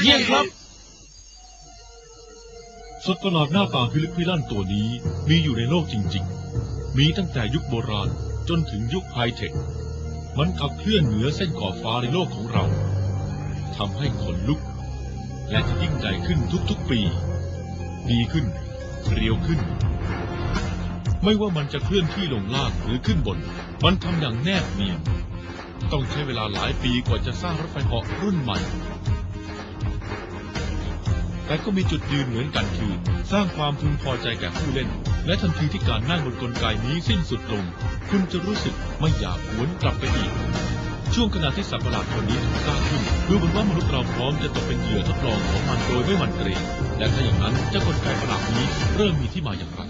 ชียงครับ สัตว์ประหลาดหน้าตาพิลึกพิลั่นตัวนี้มีอยู่ในโลกจริง ๆ มีตั้งแต่ยุคโบราณจนถึงยุคไฮเทค มันขับเคลื่อนเหนือเส้นขอบฟ้าในโลกของเรา ทำให้ขนลุก และจะยิ่งใหญ่ขึ้นทุกๆปี ดีขึ้น เรียวขึ้น ไม่ว่ามันจะเคลื่อนที่ลงล่างหรือขึ้นบน มันทำอย่างแนบเนียน ต้องใช้เวลาหลายปีกว่าจะสร้างรถไฟเหาะรุ่นใหม่ แต่ก็มีจุดยืนเหมือนกันคือ สร้างความพึงพอใจแก่ผู้เล่น และทันทีที่การนั่งบนกลไกนี้สิ้นสุดลง คุณจะรู้สึกไม่อยากหวนกลับไปอีก ช่วงขณะที่สัตว์ประหลาดคนนี้ถูกสร้างขึ้นดูเหมือนว่ามนุษย์เราพร้อมจะตกเป็นเหยื่อทดลองของมันโดยไม่หวั่นเกรงและถ้าอย่างนั้นเจ้ากลไกประหลาดนี้เริ่มมีที่มาอย่างไร